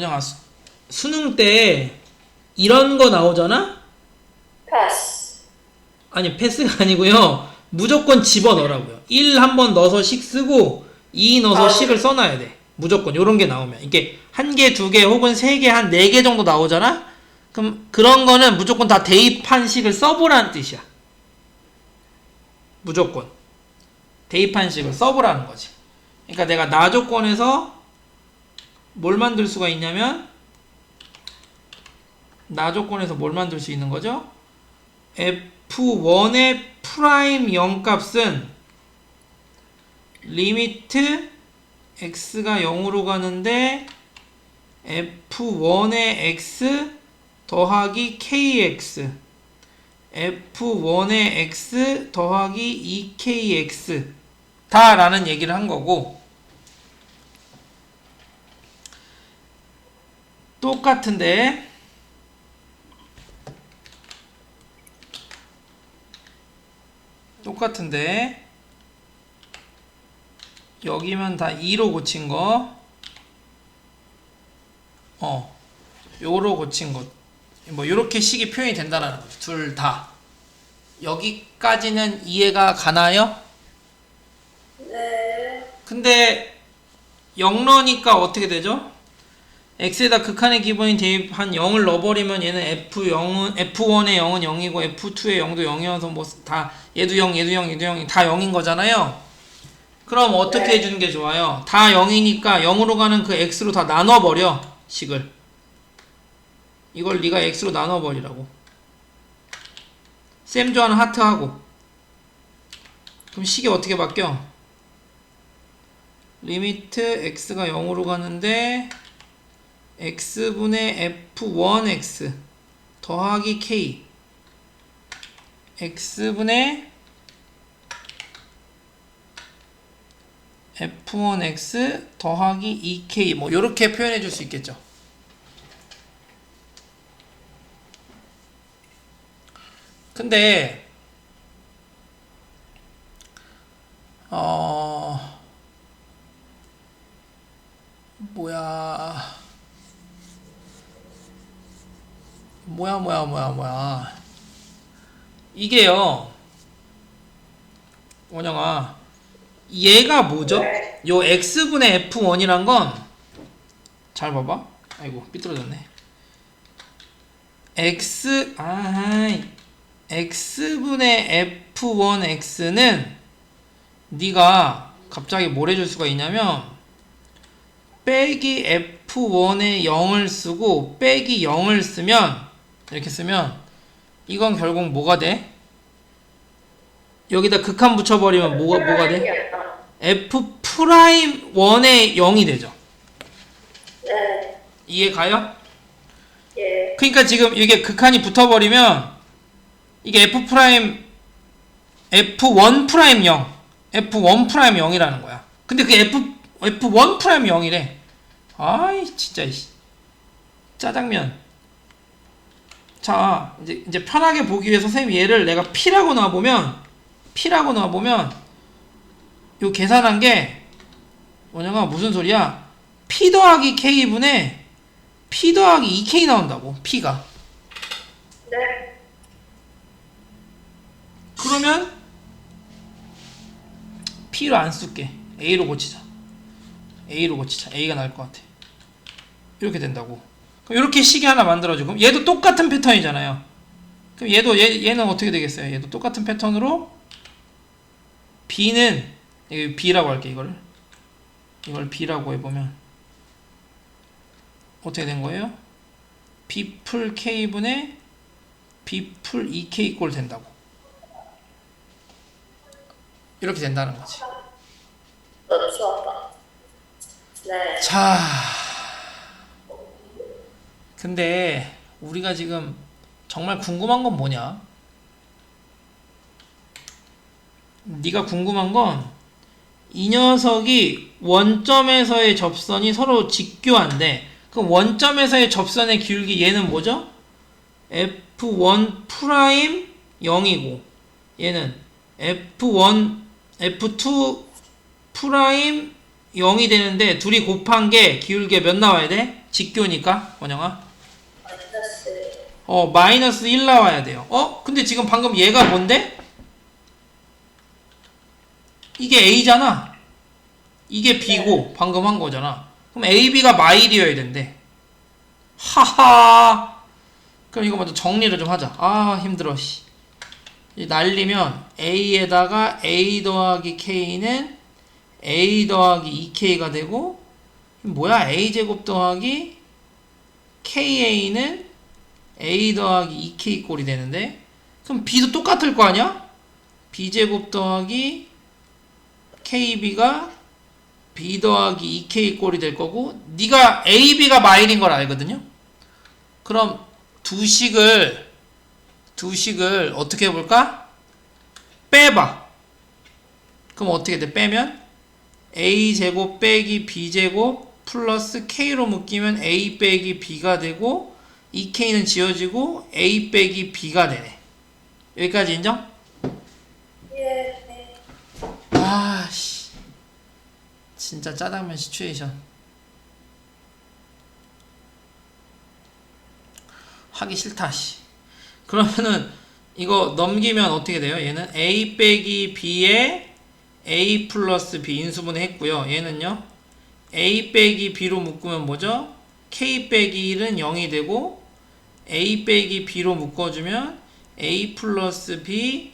그냥 수- 수능 때 이런 거 나오잖아? 패스. 아니 패스가 아니고요. 무조건 집어넣으라고요. 1 한 번 넣어서 식 쓰고 2 넣어서 아. 식을 써놔야 돼. 무조건 요런 게 나오면 이게 한 개, 두 개 혹은 세 개, 한 네 개 정도 나오잖아? 그럼 그런 거는 무조건 다 대입한 식을 써보라는 뜻이야. 무조건. 대입한 식을 써보라는 거지. 그러니까 내가 나 조건에서 뭘 만들 수가 있냐면 나 조건에서 뭘 만들 수 있는 거죠? f1의 프라임 0 값은 리미트 x가 0으로 가는데 f1의 x 더하기 kx f1의 x 더하기 2kx 다라는 얘기를 한 거고 똑같은데 똑같은데 여기면 다 2로 고친 거 어, 요로 고친 것. 뭐, 요렇게 식이 표현이 된다는 거죠. 둘 다. 여기까지는 이해가 가나요? 네. 근데, 0러니까 어떻게 되죠? X에다 극한의 기본이 대입한 0을 넣어버리면 얘는 f0은, f1의 0은 0이고, f2의 0도 0이어서 뭐, 다, 얘도 0, 얘도 0, 얘도 0, 다 0인 거잖아요? 그럼 어떻게 네. 해주는 게 좋아요? 다 0이니까 0으로 가는 그 x로 다 나눠버려. 식을. 이걸 네가 x로 나눠버리라고. 쌤 좋아하는 하트하고. 그럼 식이 어떻게 바뀌어? 리미트 x가 0으로 가는데 x분의 f1x 더하기 k. x분의 f1x 더하기 2k 뭐 이렇게 표현해 줄 수 있겠죠. 근데 어 뭐야 뭐야 뭐야 뭐야 뭐야 이게요 원영아 얘가 뭐죠? 네. 요 x분의 f1이란 건 잘 봐봐. 아이고 삐뚤어졌네. x 아 x분의 f1x는 네가 갑자기 뭘 해줄 수가 있냐면 빼기 f1의 0을 쓰고 빼기 0을 쓰면 이렇게 쓰면 이건 결국 뭐가 돼? 여기다 극한 붙여버리면 뭐가 뭐가 돼? f 프라임 1의 0이 되죠. 네. 이해 가요? 예. 그러니까 지금 이게 극한이 붙어버리면 이게 f 프라임 f1 프라임 0, f1 프라임 0이라는 거야. 근데 그 f f1 프라임 0이래. 아이 진짜. 짜장면. 자 이제 이제 편하게 보기 위해서 선생님 얘를 내가 p라고 놔보면 p라고 놔보면 요 계산한 게 원영아 무슨 소리야? p 더하기 k분의 p 더하기 2k 나온다고 p가. 네. 그러면 p로 안 쓸게. A로 고치자. A로 고치자. A가 나을 것 같아. 이렇게 된다고 이렇게 식이 하나 만들어지고 그럼 얘도 똑같은 패턴이잖아요 그럼 얘도 얘, 얘는 어떻게 되겠어요 얘도 똑같은 패턴으로 b는 여기 b라고 할게 이거를 이걸 b라고 해보면 어떻게 된 거예요? b 풀 k분의 b 풀 2k 꼴 된다고 이렇게 된다는 거지. 수업봐. 네. 자, 근데 우리가 지금 정말 궁금한 건 뭐냐? 네가 궁금한 건 이 녀석이 원점에서의 접선이 서로 직교한데 그럼 원점에서의 접선의 기울기 얘는 뭐죠? f1 프라임 0이고 얘는 f1 f2 프라임 0이 되는데 둘이 곱한 게 기울기가 몇 나와야 돼? 직교니까 원영아 어 마이너스 1 나와야 돼요. 어? 근데 지금 방금 얘가 뭔데? 이게 A잖아. 이게 B고 방금 한 거잖아. 그럼 AB가 마일이어야 된대. 하하! 그럼 이거 먼저 정리를 좀 하자. 아 힘들어 씨. 이 날리면 A에다가 A 더하기 K는 A 더하기 2K가 되고 뭐야? A제곱 더하기 KA는 A 더하기 2K 꼴이 되는데 그럼 B도 똑같을 거 아니야? B제곱 더하기 KB가 B 더하기 2K 꼴이 될 거고 네가 AB가 마일인 걸 알거든요 그럼 두 식을 두 식을 어떻게 해볼까? 빼봐 그럼 어떻게 돼? 빼면 A제곱 빼기 B제곱 플러스 K로 묶이면 A 빼기 B가 되고 2K는 지워지고 A 빼기 B가 되네. 여기까지 인정? 예 네. 아 씨. 진짜 짜장면 시츄에이션. 하기 싫다, 씨. 그러면은 이거 넘기면 어떻게 돼요? 얘는 A 빼기 B에 A 플러스 B 인수분해 했고요. 얘는요. A 빼기 B로 묶으면 뭐죠? K 빼기 1은 0이 되고 A 빼기 B로 묶어주면 A 플러스 B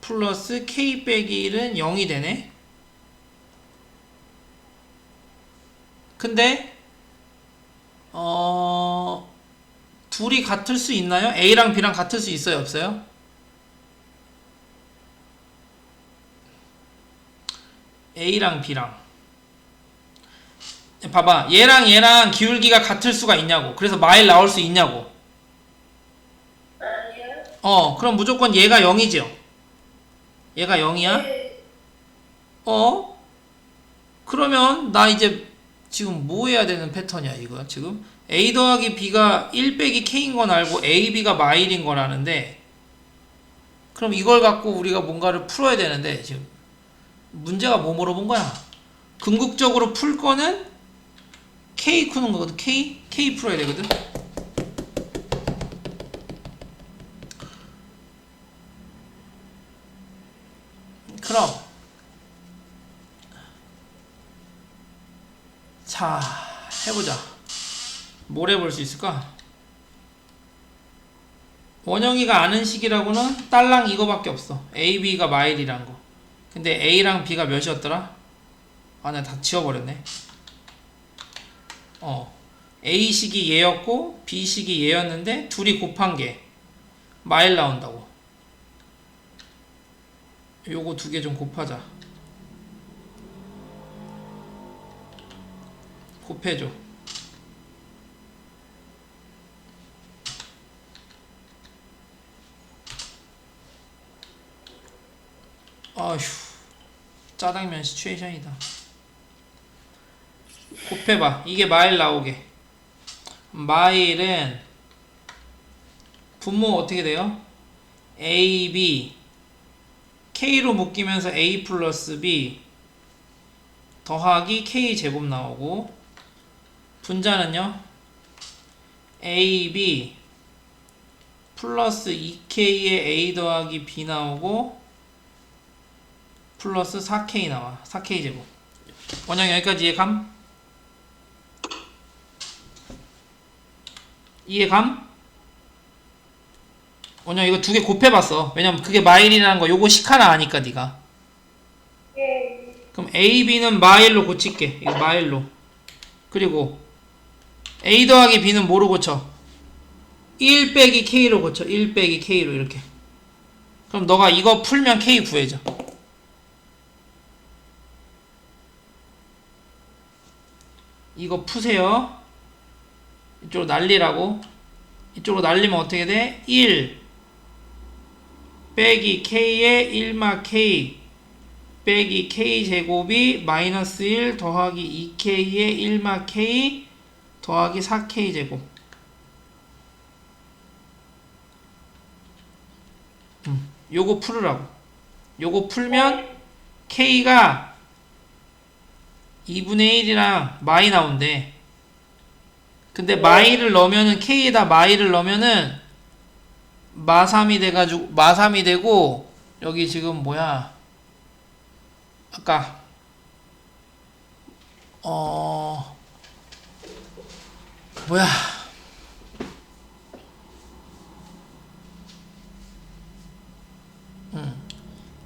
플러스 K 빼기 1은 0이 되네. 근데 어 둘이 같을 수 있나요? A랑 B랑 같을 수 있어요, 없어요? A랑 B랑 봐봐. 얘랑 얘랑 기울기가 같을 수가 있냐고. 그래서 마일 나올 수 있냐고. 아니요. 어 그럼 무조건 얘가 0이죠. 얘가 0이야? 예. 어? 그러면 나 이제 지금 뭐 해야 되는 패턴이야 이거 지금? A 더하기 B가 1 빼기 K인 건 알고 A, B가 마일인 건 아는데 그럼 이걸 갖고 우리가 뭔가를 풀어야 되는데 지금 문제가 뭐 물어본 거야? 궁극적으로 풀 거는 K 푸는 거거든. K? K 풀어야 되거든. 그럼. 자 해보자. 뭘 해볼 수 있을까? 원영이가 아는 식이라고는 딸랑 이거밖에 없어. A, B가 마일이란 거. 근데 A랑 B가 몇이었더라? 아 내가 다 지워버렸네 어 A식이 얘였고 B식이 얘였는데 둘이 곱한 게 마일 나온다고. 요거 두 개 좀 곱하자. 곱해줘. 아휴 짜장면 시츄에이션이다 곱해봐. 이게 마일 나오게. 마일은 분모 어떻게 돼요? A, B. K로 묶이면서 A 플러스 B 더하기 K 제곱 나오고 분자는요? AB 플러스 2K에 A 더하기 B 나오고 플러스 4K 나와. 4K 제곱. 원형 여기까지 이해감? 이해감? 원형 이거 두 개 곱해봤어 왜냐면 그게 마일이라는 거 요거 식 하나 아니까 네가 예. 그럼 A, B는 마일로 고칠게. 이거 마일로. 그리고 A 더하기 B는 뭐로 고쳐? 1 빼기 K로 고쳐. 1 빼기 K로 이렇게. 그럼 너가 이거 풀면 K 구해져. 이거 푸세요. 이쪽으로 날리라고. 이쪽으로 날리면 어떻게 돼? 1 빼기 K에 1마 K 빼기 k 제곱이 마이너스 1 더하기 2k의 1마 k 더하기 4k 제곱 음, 요거 풀으라고 요거 풀면 k가 2분의 1이랑 마이 나온대. 근데 마이를 넣으면은 K에다 마이를 넣으면은 마3이 돼가지고 마3이 되고 여기 지금 뭐야? 아까 어 뭐야? 음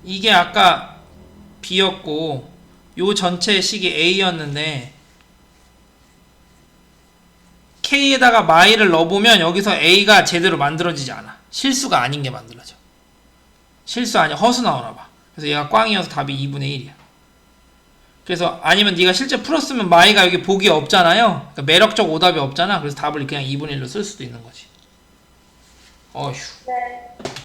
이게 아까 B였고 요 전체 식이 A였는데 K에다가 마이를 넣어보면 여기서 A가 제대로 만들어지지 않아. 실수가 아닌 게 만들어져. 실수 아니야. 허수 나오나 봐. 그래서 얘가 꽝이어서 답이 2분의 1이야. 그래서 아니면 네가 실제 풀었으면 마이가 여기 복이 없잖아요. 그러니까 매력적 오답이 없잖아. 그래서 답을 그냥 2분의 1로 쓸 수도 있는 거지. 어휴. 네.